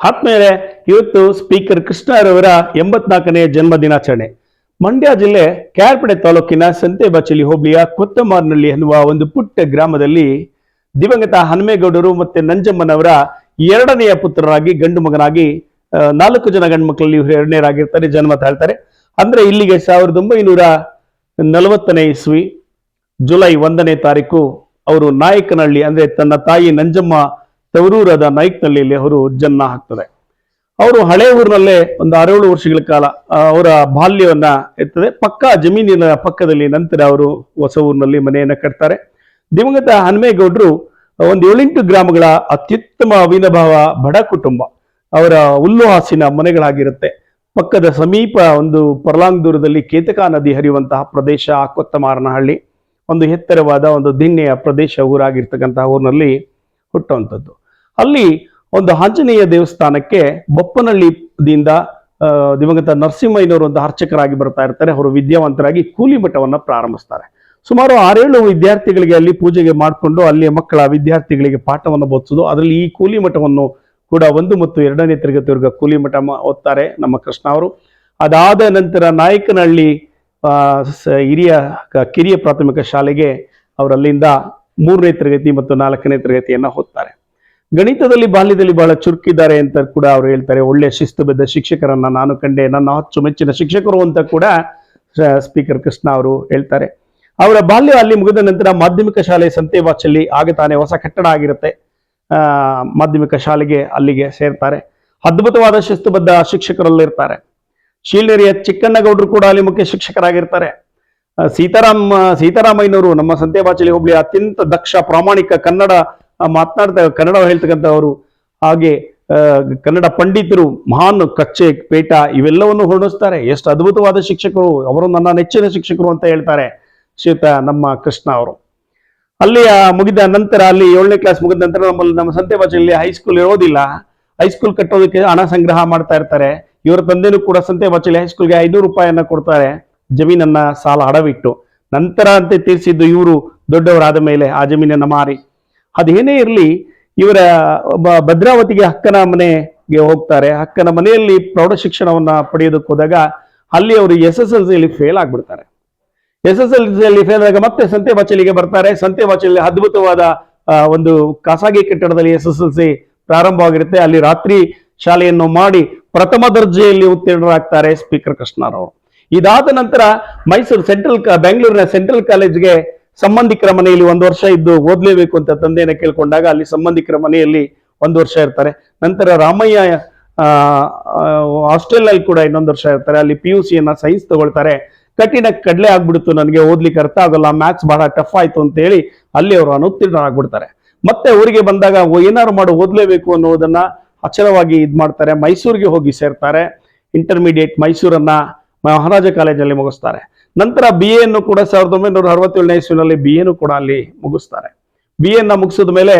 ಆತ್ಮೇಲೆ ಇವತ್ತು ಸ್ಪೀಕರ್ ಕೃಷ್ಣರವರ ಎಂಬತ್ನಾಲ್ಕನೇ ಜನ್ಮ ದಿನಾಚರಣೆ ಮಂಡ್ಯ ಜಿಲ್ಲೆ ಕ್ಯಾರ್ಪಡೆ ತಾಲೂಕಿನ ಸಂತೆಬಾಚಲಿ ಹೋಬಳಿಯ ಕೊತ್ತಮಾರ್ನಳ್ಳಿ ಎನ್ನುವ ಒಂದು ಪುಟ್ಟ ಗ್ರಾಮದಲ್ಲಿ ದಿವಂಗತ ಹನುಮೇಗೌಡರು ಮತ್ತೆ ನಂಜಮ್ಮನವರ ಎರಡನೆಯ ಪುತ್ರರಾಗಿ, ಗಂಡು ಮಗನಾಗಿ ನಾಲ್ಕು ಜನ ಗಂಡು ಮಕ್ಕಳಲ್ಲಿ ಇವರು ಎರಡನೇರಾಗಿರ್ತಾರೆ, ಜನ್ಮ ತಾಳ್ತಾರೆ. ಅಂದ್ರೆ ಇಲ್ಲಿಗೆ ಸಾವಿರದ ಒಂಬೈನೂರ ನಲವತ್ತನೇ ಇಸ್ವಿ ಜುಲೈ ಒಂದನೇ ತಾರೀಕು ಅವರು ನಾಯಕನಹಳ್ಳಿ, ಅಂದ್ರೆ ತನ್ನ ತಾಯಿ ನಂಜಮ್ಮ ತವರೂರಾದ ಇಲ್ಲಿ ಅವರು ಜನ್ಮ ಹಾಕ್ತಾರೆ. ಅವರು ಹಳೆ ಊರಿನಲ್ಲೇ ಒಂದು ಆರೇಳು ವರ್ಷಗಳ ಕಾಲ ಅವರ ಬಾಲ್ಯವನ್ನ ಇರ್ತದೆ ಪಕ್ಕ ಜಮೀನಿನ ಪಕ್ಕದಲ್ಲಿ ನಂತರ ಅವರು ಹೊಸ ಊರಿನಲ್ಲಿ ಮನೆಯನ್ನ ಕಟ್ತಾರೆ. ದಿವಂಗತ ಹನುಮೇಗೌಡರು ಒಂದು ಏಳೆಂಟು ಗ್ರಾಮಗಳ ಅತ್ಯುತ್ತಮ ಅವಿನಭಾವ ಬಡ ಕುಟುಂಬ. ಅವರ ಹುಲ್ಲು ಹಾಸಿನ ಮನೆಗಳಾಗಿರುತ್ತೆ. ಪಕ್ಕದ ಸಮೀಪ ಒಂದು ಪರ್ಲಾಂಗ್ ದೂರದಲ್ಲಿ ಕೇತಕಾ ನದಿ ಹರಿಯುವಂತಹ ಪ್ರದೇಶ, ಕೊತ್ತಮಾರನಹಳ್ಳಿ. ಒಂದು ಎತ್ತರವಾದ ಒಂದು ದಿಣ್ಣೆಯ ಪ್ರದೇಶ ಊರಾಗಿರ್ತಕ್ಕಂತಹ ಊರಿನಲ್ಲಿ ಹುಟ್ಟುವಂಥದ್ದು. ಅಲ್ಲಿ ಒಂದು ಆಂಜನೇಯ ದೇವಸ್ಥಾನಕ್ಕೆ ಬೊಪ್ಪನಹಳ್ಳಿದಿಂದ ದಿಂದ ದಿವಂಗತ ನರಸಿಂಹಯ್ಯನವರು ಒಂದು ಅರ್ಚಕರಾಗಿ ಬರ್ತಾ ಇರ್ತಾರೆ. ಅವರು ವಿದ್ಯಾವಂತರಾಗಿ ಕೂಲಿ ಮಠವನ್ನ ಪ್ರಾರಂಭಿಸ್ತಾರೆ. ಸುಮಾರು ಆರೇಳು ವಿದ್ಯಾರ್ಥಿಗಳಿಗೆ ಅಲ್ಲಿ ಪೂಜೆಗೆ ಮಾಡಿಕೊಂಡು ಅಲ್ಲಿಯ ಮಕ್ಕಳ ವಿದ್ಯಾರ್ಥಿಗಳಿಗೆ ಪಾಠವನ್ನು ಬೋಧಿಸೋದು ಅದರಲ್ಲಿ ಈ ಕೂಲಿ ಮಠವನ್ನು ಕೂಡ ಒಂದು ಮತ್ತು ಎರಡನೇ ತರಗತಿವರೆಗೆ ಕೂಲಿ ಮಠ ಓದ್ತಾರೆ ನಮ್ಮ ಕೃಷ್ಣ ಅವರು. ಅದಾದ ನಂತರ ನಾಯಕನಹಳ್ಳಿ ಹಿರಿಯ ಕಿರಿಯ ಪ್ರಾಥಮಿಕ ಶಾಲೆಗೆ ಅವರಲ್ಲಿಂದ ಮೂರನೇ ತರಗತಿ ಮತ್ತು ನಾಲ್ಕನೇ ತರಗತಿಯನ್ನ ಓದ್ತಾರೆ. ಗಣಿತದಲ್ಲಿ ಬಾಲ್ಯದಲ್ಲಿ ಬಹಳ ಚುರುಕಿದ್ದಾರೆ ಅಂತ ಕೂಡ ಅವರು ಹೇಳ್ತಾರೆ. ಒಳ್ಳೆ ಶಿಸ್ತುಬದ್ಧ ಶಿಕ್ಷಕರನ್ನ ನಾನು ಕಂಡೆ. ನನ್ನ ಅಚ್ಚುಮೆಚ್ಚಿನ ಶಿಕ್ಷಕರು ಅಂತ ಕೂಡ ಸ್ಪೀಕರ್ ಕೃಷ್ಣ ಅವರು ಹೇಳ್ತಾರೆ. ಅವರ ಬಾಲ್ಯ ಅಲ್ಲಿ ಮುಗಿದ ನಂತರ ಮಾಧ್ಯಮಿಕ ಶಾಲೆ ಸಂತೆವಾಚಲ್ಲಿ ಆಗ ತಾನೇ ಹೊಸ ಕಟ್ಟಡ ಆಗಿರುತ್ತೆ. ಆ, ಮಾಧ್ಯಮಿಕ ಶಾಲೆಗೆ ಅಲ್ಲಿಗೆ ಸೇರ್ತಾರೆ. ಅದ್ಭುತವಾದ ಶಿಸ್ತುಬದ್ಧ ಶಿಕ್ಷಕರಲ್ಲಿರ್ತಾರೆ. ಶೀಲ್ನೇರಿಯ ಚಿಕ್ಕಣ್ಣಗೌಡರು ಕೂಡ ಅಲ್ಲಿ ಮುಖ್ಯ ಶಿಕ್ಷಕರಾಗಿರ್ತಾರೆ. ಸೀತಾರಾಮ್ ಸೀತಾರಾಮಯ್ಯನವರು ನಮ್ಮ ಸಂತೆಬಾಚಲಿ ಹೋಬಳಿ ಅತ್ಯಂತ ದಕ್ಷ ಪ್ರಾಮಾಣಿಕ ಕನ್ನಡ ಮಾತನಾಡ್ತಾ ಕನ್ನಡ ಹೇಳ್ತಕ್ಕಂಥವರು ಹಾಗೆ ಕನ್ನಡ ಪಂಡಿತರು, ಮಹಾನ್ ಕಚ್ಚೆ, ಪೇಟ, ಇವೆಲ್ಲವನ್ನು ಹೊರಡಿಸ್ತಾರೆ. ಎಷ್ಟು ಅದ್ಭುತವಾದ ಶಿಕ್ಷಕರು, ಅವರು ನನ್ನ ನೆಚ್ಚಿನ ಶಿಕ್ಷಕರು ಅಂತ ಹೇಳ್ತಾರೆ ಶ್ರೀಯುತ ನಮ್ಮ ಕೃಷ್ಣ ಅವರು. ಅಲ್ಲಿ ಮುಗಿದ ನಂತರ, ಅಲ್ಲಿ ಏಳನೇ ಕ್ಲಾಸ್ ಮುಗಿದ ನಂತರ ನಮ್ಮಲ್ಲಿ ನಮ್ಮ ಸಂತೆಬಾಚಲ್ಲಿ ಹೈಸ್ಕೂಲ್ ಇರೋದಿಲ್ಲ. ಹೈಸ್ಕೂಲ್ ಕಟ್ಟೋದಕ್ಕೆ ಹಣ ಸಂಗ್ರಹ ಮಾಡ್ತಾ ಇರ್ತಾರೆ. ಇವರ ತಂದೆನೂ ಕೂಡ ಸಂತೆಬಾಚಲಿ ಹೈಸ್ಕೂಲ್ಗೆ ಐನೂರು ರೂಪಾಯಿಯನ್ನ ಕೊಡ್ತಾರೆ. ಜಮೀನನ್ನ ಸಾಲ ಅಡವಿಟ್ಟು. ನಂತರ ಅಂತ ತೀರಿಸಿದ್ದು ಇವರು ದೊಡ್ಡವರಾದ ಮೇಲೆ ಆ ಜಮೀನನ್ನ ಮಾರಿ. ಅದೇನೇ ಇರಲಿ, ಇವರ ಭದ್ರಾವತಿಗೆ ಅಕ್ಕನ ಮನೆಗೆ ಹೋಗ್ತಾರೆ. ಅಕ್ಕನ ಮನೆಯಲ್ಲಿ ಪ್ರೌಢ ಶಿಕ್ಷಣವನ್ನ ಪಡೆಯೋದಕ್ಕೆ ಹೋದಾಗ ಅಲ್ಲಿ ಅವರು ಎಸ್ ಎಸ್ ಎಲ್ ಸಿಯಲ್ಲಿ ಫೇಲ್ ಆಗ್ಬಿಡ್ತಾರೆ. ಎಸ್ ಎಸ್ ಎಲ್ ಸಿಯಲ್ಲಿ ಫೇಲ್ ಆದಾಗ ಮತ್ತೆ ಸಂತೆ ಬಾಚಲಿಗೆ ಬರ್ತಾರೆ. ಸಂತೆ ಬಾಚಲಿ ಅದ್ಭುತವಾದ ಒಂದು ಖಾಸಗಿ ಕಟ್ಟಡದಲ್ಲಿ ಎಸ್ ಎಸ್ ಎಲ್ ಸಿ ಪ್ರಾರಂಭವಾಗಿರುತ್ತೆ. ಅಲ್ಲಿ ರಾತ್ರಿ ಶಾಲೆಯನ್ನು ಮಾಡಿ ಪ್ರಥಮ ದರ್ಜೆಯಲ್ಲಿ ಉತ್ತೀರ್ಣರಾಗ್ತಾರೆ ಸ್ಪೀಕರ್ ಕೃಷ್ಣರಾವ್ ಇದಾದ ನಂತರ ಮೈಸೂರು ಸೆಂಟ್ರಲ್ ಬೆಂಗಳೂರಿನ ಸೆಂಟ್ರಲ್ ಕಾಲೇಜ್ಗೆ ಸಂಬಂಧಿಕರ ಮನೆಯಲ್ಲಿ ಒಂದು ವರ್ಷ ಇದ್ದು ಓದ್ಲೇಬೇಕು ಅಂತ ತಂದೆಯನ್ನು ಕೇಳ್ಕೊಂಡಾಗ ಅಲ್ಲಿ ಸಂಬಂಧಿಕರ ಮನೆಯಲ್ಲಿ ಒಂದು ವರ್ಷ ಇರ್ತಾರೆ. ನಂತರ ರಾಮಯ್ಯ ಹಾಸ್ಟೆಲ್ ಅಲ್ಲಿ ಕೂಡ ಇನ್ನೊಂದು ವರ್ಷ ಇರ್ತಾರೆ. ಅಲ್ಲಿ ಪಿ ಯು ಸಿಯನ್ನ ಸೈನ್ಸ್ ತಗೊಳ್ತಾರೆ. ಕಠಿಣ ಕಡಲೆ ಆಗ್ಬಿಡ್ತು ನನಗೆ ಓದ್ಲಿಕ್ಕೆ ಅರ್ಥ ಆಗೋಲ್ಲ, ಮ್ಯಾಥ್ಸ್ ಬಹಳ ಟಫ್ ಆಯ್ತು ಅಂತ ಹೇಳಿ ಅಲ್ಲಿ ಅವರು ಅನುತ್ತೀರ್ಣರಾಗ್ಬಿಡ್ತಾರೆ ಮತ್ತೆ ಊರಿಗೆ ಬಂದಾಗ ಏನಾರು ಮಾಡಿ, ಓದ್ಲೇಬೇಕು ಅನ್ನೋದನ್ನ ಅಚಲವಾಗಿ ಇದು ಮಾಡ್ತಾರೆ. ಮೈಸೂರಿಗೆ ಹೋಗಿ ಸೇರ್ತಾರೆ. ಇಂಟರ್ಮೀಡಿಯೇಟ್ ಮೈಸೂರನ್ನ ಮಹಾರಾಜ ಕಾಲೇಜಲ್ಲಿ ಮುಗಿಸ್ತಾರೆ. ನಂತರ ಬಿ ಎನ್ನು ಕೂಡ ಸಾವಿರದ ಒಂಬೈನೂರ ಅರವತ್ತೇಳನೇ ಇಸ್ವಿನಲ್ಲಿ ಬಿ ಎನ್ನು ಕೂಡ ಅಲ್ಲಿ ಮುಗಿಸ್ತಾರೆ. ಬಿ ಎನ್ನ ಮುಗಿಸಿದ ಮೇಲೆ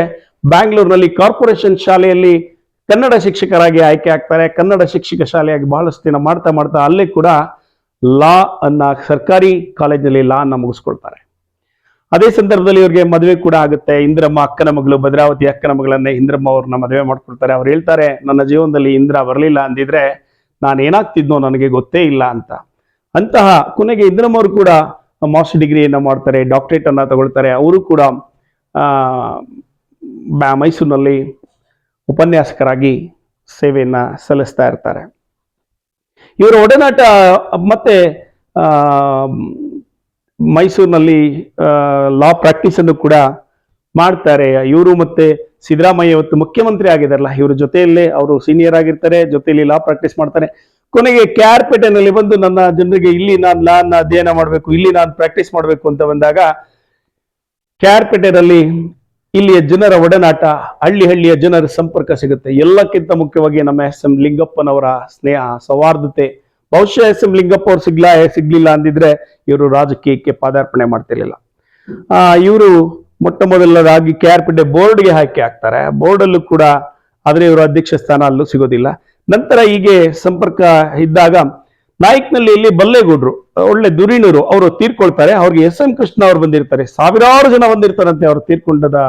ಬ್ಯಾಂಗ್ಳೂರಿನಲ್ಲಿ ಕಾರ್ಪೊರೇಷನ್ ಶಾಲೆಯಲ್ಲಿ ಕನ್ನಡ ಶಿಕ್ಷಕರಾಗಿ ಆಯ್ಕೆ ಆಗ್ತಾರೆ. ಕನ್ನಡ ಶಿಕ್ಷಕ ಶಾಲೆಯಾಗಿ ಬಹಳಷ್ಟು ದಿನ ಮಾಡ್ತಾ ಮಾಡ್ತಾ ಅಲ್ಲೇ ಕೂಡ ಲಾ ಅನ್ನ ಸರ್ಕಾರಿ ಕಾಲೇಜಿನಲ್ಲಿ ಲಾ ಅನ್ನ ಮುಗಿಸ್ಕೊಳ್ತಾರೆ. ಅದೇ ಸಂದರ್ಭದಲ್ಲಿ ಇವರಿಗೆ ಮದುವೆ ಕೂಡ ಆಗುತ್ತೆ. ಇಂದ್ರಮ್ಮ ಅಕ್ಕನ ಮಗಳು, ಭದ್ರಾವತಿ ಅಕ್ಕನ ಮಗಳನ್ನೇ ಇಂದ್ರಮ್ಮ ಅವ್ರನ್ನ ಮದುವೆ ಮಾಡ್ಕೊಳ್ತಾರೆ. ಅವ್ರು ಹೇಳ್ತಾರೆ, ನನ್ನ ಜೀವನದಲ್ಲಿ ಇಂದ್ರ ಬರಲಿಲ್ಲ ಅಂದಿದ್ರೆ ನಾನು ಏನಾಗ್ತಿದ್ನೋ ನನಗೆ ಗೊತ್ತೇ ಇಲ್ಲ ಅಂತ. ಅಂತಹ ಕೊನೆಗೆ ಇದ್ರಮ್ಮವರು ಕೂಡ ಮಾಸ್ಟರ್ ಡಿಗ್ರಿಯನ್ನು ಮಾಡ್ತಾರೆ ಡಾಕ್ಟರೇಟ್ ಅನ್ನ ತಗೊಳ್ತಾರೆ. ಅವರು ಕೂಡ ಮೈಸೂರಿನಲ್ಲಿ ಉಪನ್ಯಾಸಕರಾಗಿ ಸೇವೆಯನ್ನ ಸಲ್ಲಿಸ್ತಾ ಇರ್ತಾರೆ. ಇವರ ಒಡನಾಟ, ಮತ್ತೆ ಮೈಸೂರಿನಲ್ಲಿ ಲಾ ಪ್ರಾಕ್ಟೀಸ್ ಅನ್ನು ಕೂಡ ಮಾಡ್ತಾರೆ. ಇವರು ಮತ್ತೆ ಸಿದ್ದರಾಮಯ್ಯ ಇವತ್ತು ಮುಖ್ಯಮಂತ್ರಿ ಆಗಿದಾರಲ್ಲ ಇವ್ರ ಜೊತೆಯಲ್ಲೇ ಅವರು ಸೀನಿಯರ್ ಆಗಿರ್ತಾರೆ, ಜೊತೆಯಲ್ಲಿ ಲಾ ಪ್ರಾಕ್ಟೀಸ್ ಮಾಡ್ತಾರೆ. ಕೊನೆಗೆ ಕ್ಯಾರ್ಪೇಟೆನಲ್ಲಿ ಬಂದು ನನ್ನ ಜನರಿಗೆ ಇಲ್ಲಿ ನಾನು ಲಾ ಅಧ್ಯಯನ ಮಾಡಬೇಕು, ಇಲ್ಲಿ ನಾನು ಪ್ರಾಕ್ಟೀಸ್ ಮಾಡಬೇಕು ಅಂತ ಬಂದಾಗ ಕ್ಯಾರ್ಪೇಟೆನಲ್ಲಿ ಇಲ್ಲಿಯ ಜನರ ಒಡನಾಟ, ಹಳ್ಳಿ ಹಳ್ಳಿಯ ಜನರ ಸಂಪರ್ಕ ಸಿಗುತ್ತೆ. ಎಲ್ಲಕ್ಕಿಂತ ಮುಖ್ಯವಾಗಿ ನಮ್ಮ ಎಸ್ ಎಂ ಲಿಂಗಪ್ಪನವರ ಸ್ನೇಹ, ಸೌಹಾರ್ದತೆ. ಬಹುಶಃ ಎಸ್ ಎಂ ಲಿಂಗಪ್ಪ ಅವ್ರು ಸಿಗ್ಲ ಸಿಗ್ಲಿಲ್ಲ ಅಂದಿದ್ರೆ ಇವರು ರಾಜಕೀಯಕ್ಕೆ ಪಾದಾರ್ಪಣೆ ಮಾಡ್ತಿರ್ಲಿಲ್ಲ. ಆ, ಇವರು ಮೊಟ್ಟ ಮೊದಲನೇದಾಗಿ ಕೆಆರ್ಪೇಟೆ ಬೋರ್ಡ್ಗೆ ಹಾಕಿ ಹಾಕ್ತಾರೆ. ಬೋರ್ಡ್ ಅಲ್ಲೂ ಕೂಡ ಆದರೆ ಇವರು ಅಧ್ಯಕ್ಷ ಸ್ಥಾನ ಅಲ್ಲೂ ಸಿಗೋದಿಲ್ಲ. ನಂತರ ಹೀಗೆ ಸಂಪರ್ಕ ಇದ್ದಾಗ ನಾಯಕನಲ್ಲಿ ಇಲ್ಲಿ ಬಲ್ಲೇಗೌಡರು ಒಳ್ಳೆ ದುರೀಣರು ಅವರು ತೀರ್ಕೊಳ್ತಾರೆ. ಅವ್ರಿಗೆ ಎಸ್ ಎಂ ಕೃಷ್ಣ ಅವ್ರು ಬಂದಿರ್ತಾರೆ. ಸಾವಿರಾರು ಜನ ಬಂದಿರ್ತಾರಂತೆ ಅವರು ತೀರ್ಕೊಂಡದ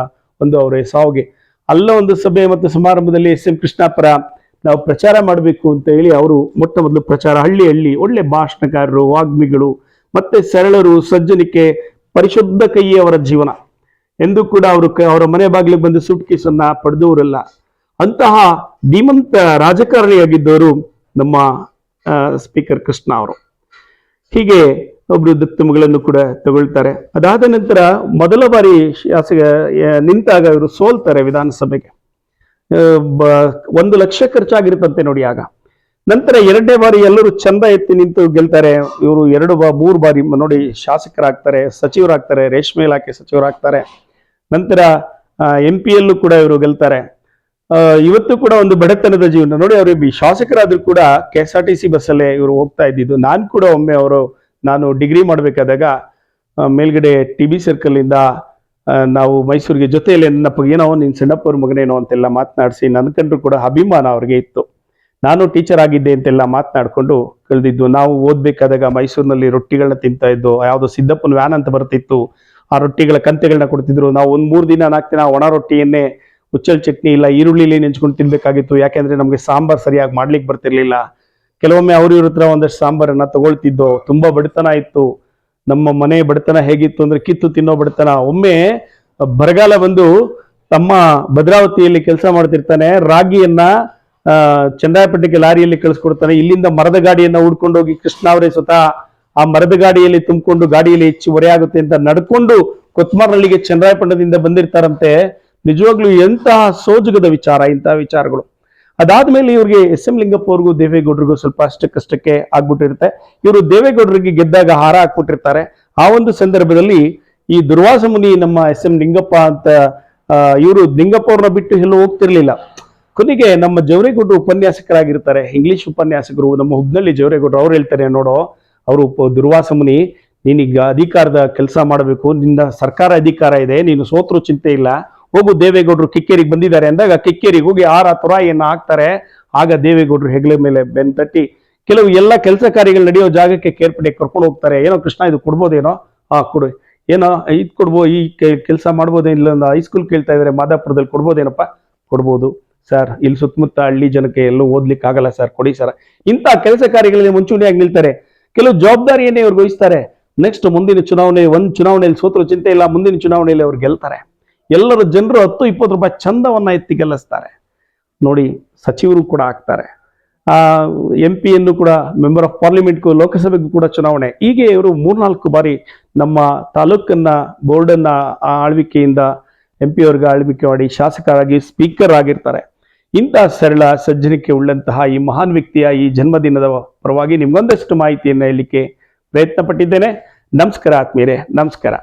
ಒಂದು ಅವರ ಸಾವುಗೆ. ಅಲ್ಲ ಒಂದು ಸಭೆ ಮತ್ತು ಸಮಾರಂಭದಲ್ಲಿ ಎಸ್ ಎಂ ಕೃಷ್ಣಾಪುರ ನಾವು ಪ್ರಚಾರ ಮಾಡಬೇಕು ಅಂತ ಹೇಳಿ ಅವರು ಮೊಟ್ಟ ಮೊದಲು ಪ್ರಚಾರ ಹಳ್ಳಿ ಹಳ್ಳಿ, ಒಳ್ಳೆ ಭಾಷಣಕಾರರು, ವಾಗ್ಮಿಗಳು ಮತ್ತೆ ಸರಳರು, ಸಜ್ಜನಿಕೆ, ಪರಿಶುದ್ಧ ಕೈಯವರ ಜೀವನ. ಎಂದು ಕೂಡ ಅವರು ಅವರ ಮನೆ ಬಾಗಿಲಿಗೆ ಬಂದು ಸೂಟ್ ಕೇಸನ್ನ ಪಡೆದವರಲ್ಲ. ಅಂತಹ ಧೀಮಂತ ರಾಜಕಾರಣಿಯಾಗಿದ್ದವರು ನಮ್ಮ ಸ್ಪೀಕರ್ ಕೃಷ್ಣ ಅವರು. ಹೀಗೆ ಒಬ್ರು ದುಕ್ತಮಗಳನ್ನು ಮಗಳನ್ನು ಕೂಡ ತಗೊಳ್ತಾರೆ. ಅದಾದ ನಂತರ ಮೊದಲ ಬಾರಿ ಶಾಸಕ ನಿಂತಾಗ ಇವರು ಸೋಲ್ತಾರೆ ವಿಧಾನಸಭೆಗೆ. ಒಂದು ಲಕ್ಷ ಖರ್ಚಾಗಿರುತ್ತಂತೆ ನೋಡಿ ಆಗ. ನಂತರ ಎರಡನೇ ಬಾರಿ ಎಲ್ಲರೂ ಚಂದ ಎತ್ತಿ ನಿಂತು ಗೆಲ್ತಾರೆ. ಇವರು ಎರಡು ಬಾ, ಮೂರು ಬಾರಿ ನೋಡಿ ಶಾಸಕರಾಗ್ತಾರೆ, ಸಚಿವರಾಗ್ತಾರೆ, ರೇಷ್ಮೆ ಇಲಾಖೆ ಸಚಿವರಾಗ್ತಾರೆ. ನಂತರ ಎಂ ಪಿಯಲ್ಲೂ ಕೂಡ ಇವರು ಗೆಲ್ತಾರೆ. ಇವತ್ತು ಕೂಡ ಒಂದು ಬಡತನದ ಜೀವನ. ನೋಡಿ ಅವರು ಶಾಸಕರಾದ್ರೂ ಕೂಡ K S R T C ಬಸ್ಸಲ್ಲೇ ಇವರು ಹೋಗ್ತಾ ಇದ್ದಿದ್ದು. ನಾನು ಕೂಡ ಒಮ್ಮೆ ಅವರು, ನಾನು ಡಿಗ್ರಿ ಮಾಡಬೇಕಾದಾಗ ಮೇಲ್ಗಡೆ ಟಿ ಬಿ ಸರ್ಕಲ್ ಇಂದ ನಾವು ಮೈಸೂರಿಗೆ ಜೊತೆಯಲ್ಲಿ ನನ್ನಪ್ಪ ಏನೋ ನಿನ್ ಸಣ್ಣಪ್ಪವ್ರ ಮಗನೇನೋ ಅಂತೆಲ್ಲ ಮಾತನಾಡಿಸಿ ನನ್ನ ಕಂಡ್ರು ಕೂಡ ಅಭಿಮಾನ ಅವ್ರಿಗೆ ಇತ್ತು. ನಾನು ಟೀಚರ್ ಆಗಿದ್ದೆ ಅಂತೆಲ್ಲ ಮಾತನಾಡಿಕೊಂಡು ಕಳೆದಿದ್ದು. ನಾವು ಓದ್ಬೇಕಾದಾಗ ಮೈಸೂರಿನಲ್ಲಿ ರೊಟ್ಟಿಗಳನ್ನ ತಿಂತಾ ಇದ್ದು, ಯಾವುದೋ ಸಿದ್ದಪ್ಪನ ವ್ಯಾನ್ ಅಂತ ಬರ್ತಿತ್ತು. ಆ ರೊಟ್ಟಿಗಳ ಕಂತೆಗಳನ್ನ ಕೊಡ್ತಿದ್ರು. ನಾವು ಒಂದು ಮೂರು ದಿನ, ನಾಲ್ಕು ದಿನ ಒಣ ರೊಟ್ಟಿಯನ್ನೇ ಉಚ್ಚಲ್ ಚಟ್ನಿ ಇಲ್ಲ, ಈರುಳ್ಳಿಲಿ ನೆಂಚ್ಕೊಂಡು ತಿನ್ಬೇಕಾಗಿತ್ತು. ಯಾಕೆಂದ್ರೆ ನಮಗೆ ಸಾಂಬಾರ್ ಸರಿಯಾಗಿ ಮಾಡ್ಲಿಕ್ಕೆ ಬರ್ತಿರ್ಲಿಲ್ಲ. ಕೆಲವೊಮ್ಮೆ ಅವ್ರ ಇವ್ರ ಹತ್ರ ಒಂದಷ್ಟು ಸಾಂಬಾರನ್ನ ತಗೊಳ್ತಿದ್ದೋ. ತುಂಬಾ ಬಡತನ ಇತ್ತು. ನಮ್ಮ ಮನೆ ಬಡತನ ಹೇಗಿತ್ತು ಅಂದ್ರೆ ಕಿತ್ತು ತಿನ್ನೋ ಬಡತನ. ಒಮ್ಮೆ ಬರಗಾಲ ಬಂದು ತಮ್ಮ ಭದ್ರಾವತಿಯಲ್ಲಿ ಕೆಲಸ ಮಾಡ್ತಿರ್ತಾನೆ. ರಾಗಿಯನ್ನ, ಆ ಚಂದ್ರಾಯಪಟ್ಟಣಕ್ಕೆ ಲಾರಿಯಲ್ಲಿ ಕಳಿಸ್ಕೊಡ್ತಾನೆ. ಇಲ್ಲಿಂದ ಮರದ ಗಾಡಿಯನ್ನ ಉಡ್ಕೊಂಡೋಗಿ ಕೃಷ್ಣ ಅವರೇ ಸ್ವತಃ ಆ ಮರದ ಗಾಡಿಯಲ್ಲಿ ತುಂಬಿಕೊಂಡು ಗಾಡಿಯಲ್ಲಿ ಹೆಚ್ಚು ಹೊರೆ ಆಗುತ್ತೆ ಅಂತ ನಡ್ಕೊಂಡು ಕೊತ್ಮಾರ್ನಳ್ಳಿಗೆ ಚಂದ್ರಾಯಪಟ್ಟಣದಿಂದ ಬಂದಿರ್ತಾರಂತೆ. ನಿಜವಾಗ್ಲೂ ಎಂತಹ ಸೋಜುಗದ ವಿಚಾರ, ಇಂತಹ ವಿಚಾರಗಳು. ಅದಾದ್ಮೇಲೆ ಇವ್ರಿಗೆ ಎಸ್ ಎಂ ಲಿಂಗಪ್ಪ ಅವ್ರಿಗೂ ದೇವೇಗೌಡರಿಗೂ ಸ್ವಲ್ಪ ಅಷ್ಟಕ್ಕಷ್ಟಕ್ಕೆ ಆಗ್ಬಿಟ್ಟಿರುತ್ತೆ. ಇವರು ದೇವೇಗೌಡರಿಗೆ ಗೆದ್ದಾಗ ಹಾರ ಹಾಕ್ಬಿಟ್ಟಿರ್ತಾರೆ. ಆ ಒಂದು ಸಂದರ್ಭದಲ್ಲಿ ಈ ದುರ್ವಾಸ ಮುನಿ ನಮ್ಮ ಎಸ್ ಎಂ ಲಿಂಗಪ್ಪ ಅಂತ ಇವರು ಲಿಂಗಪ್ಪ ಅವ್ರನ್ನ ಬಿಟ್ಟು ಎಲ್ಲೂ ಹೋಗ್ತಿರ್ಲಿಲ್ಲ. ಕೊನೆಗೆ ನಮ್ಮ ಜವರೇಗೌಡರು ಉಪನ್ಯಾಸಕರಾಗಿರ್ತಾರೆ. ಇಂಗ್ಲಿಷ್ ಉಪನ್ಯಾಸಕರು, ನಮ್ಮ ಹುಬ್ನಳ್ಳಿ ಜವರೇಗೌಡರು ಅವ್ರು ಹೇಳ್ತಾರೆ, ನೋಡೋ, ಅವರು ದುರ್ವಾಸ ಮುನಿ, ನೀನೀಗ ಅಧಿಕಾರದ ಕೆಲಸ ಮಾಡಬೇಕು, ನಿನ್ನ ಸರ್ಕಾರ ಅಧಿಕಾರ ಇದೆ, ನೀನು ಸೋತ್ರು ಚಿಂತೆ ಇಲ್ಲ. ಹೋಗು ದೇವೇಗೌಡರು ಕಿಕ್ಕೇರಿಗೆ ಬಂದಿದ್ದಾರೆ ಅಂದಾಗ ಕಿಕ್ಕೇರಿಗೆ ಹೋಗಿ ಆರ ತುರಾಯಿಯನ್ನು ಹಾಕ್ತಾರೆ. ಆಗ ದೇವೇಗೌಡರು ಹೆಗಲ ಮೇಲೆ ಬೆನ್ ತಟ್ಟಿ ಕೆಲವು ಎಲ್ಲ ಕೆಲಸ ಕಾರ್ಯಗಳು ನಡೆಯೋ ಜಾಗಕ್ಕೆ ಕೇರ್ಪಡೆ ಕರ್ಕೊಂಡು ಹೋಗ್ತಾರೆ. ಏನೋ ಕೃಷ್ಣ ಇದು ಕೊಡ್ಬೋದೇನೋ? ಹಾ ಕೊಡು. ಏನೋ ಇದು ಕೊಡ್ಬೋ, ಈ ಕೆಲಸ ಮಾಡ್ಬೋದೇ ಇಲ್ಲ ಒಂದು ಹೈಸ್ಕೂಲ್ ಕೇಳ್ತಾ ಇದ್ದಾರೆ ಮಾದಾಪುರದಲ್ಲಿ ಕೊಡ್ಬೋದೇನಪ್ಪ? ಕೊಡ್ಬೋದು. ಸರ್ ಇಲ್ಲಿ ಸುತ್ತಮುತ್ತ ಹಳ್ಳಿ ಜನಕ್ಕೆ ಎಲ್ಲೂ ಓದ್ಲಿಕ್ಕೆ ಆಗಲ್ಲ ಸರ್ ಕೊಡಿ ಸರ್ ಇಂಥ ಕೆಲಸ ಕಾರ್ಯಗಳಲ್ಲಿ ಮುಂಚೂಣಿಯಾಗಿ ನಿಲ್ತಾರೆ. ಕೆಲವು ಜವಾಬ್ದಾರಿಯನ್ನೇ ಇವ್ರಿಗೆ ವಹಿಸ್ತಾರೆ. ನೆಕ್ಸ್ಟ್ ಮುಂದಿನ ಚುನಾವಣೆ, ಒಂದು ಚುನಾವಣೆಯಲ್ಲಿ ಸೋತರು ಚಿಂತೆ ಇಲ್ಲ, ಮುಂದಿನ ಚುನಾವಣೆಯಲ್ಲಿ ಅವ್ರು ಗೆಲ್ತಾರೆ. ಎಲ್ಲರ ಜನರು ಹತ್ತು ಇಪ್ಪತ್ತು ರೂಪಾಯಿ ಚಂದವನ್ನು ಎತ್ತಿ ಗೆಲ್ಲಿಸ್ತಾರೆ. ನೋಡಿ, ಸಚಿವರು ಕೂಡ ಆಗ್ತಾರೆ. ಎಂ ಪಿಯನ್ನು ಕೂಡ ಮೆಂಬರ್ ಆಫ್ ಪಾರ್ಲಿಮೆಂಟ್ಗೂ ಲೋಕಸಭೆಗೂ ಕೂಡ ಚುನಾವಣೆ. ಹೀಗೆ ಇವರು ಮೂರ್ನಾಲ್ಕು ಬಾರಿ ನಮ್ಮ ತಾಲೂಕನ್ನ ಬೋರ್ಡನ್ನ ಆ ಆಳ್ವಿಕೆಯಿಂದ ಎಂ ಪಿ ಅವ್ರಿಗೆ ಆಳ್ವಿಕೆ ಮಾಡಿ ಶಾಸಕರಾಗಿ ಸ್ಪೀಕರ್ ಆಗಿರ್ತಾರೆ. ಇಂಥ ಸರಳ ಸಜ್ಜನಿಕೆ ಉಳ್ಳಂತಹ ಈ ಮಹಾನ್ ವ್ಯಕ್ತಿಯ ಈ ಜನ್ಮದಿನದ ಪರವಾಗಿ ನಿಮ್ಗೊಂದಷ್ಟು ಮಾಹಿತಿಯನ್ನು ಹೇಳಲಿಕ್ಕೆ ಪ್ರಯತ್ನ ಪಟ್ಟಿದ್ದೇನೆ ನಮಸ್ಕಾರ ಆತ್ಮೀಯರೇ, ನಮಸ್ಕಾರ.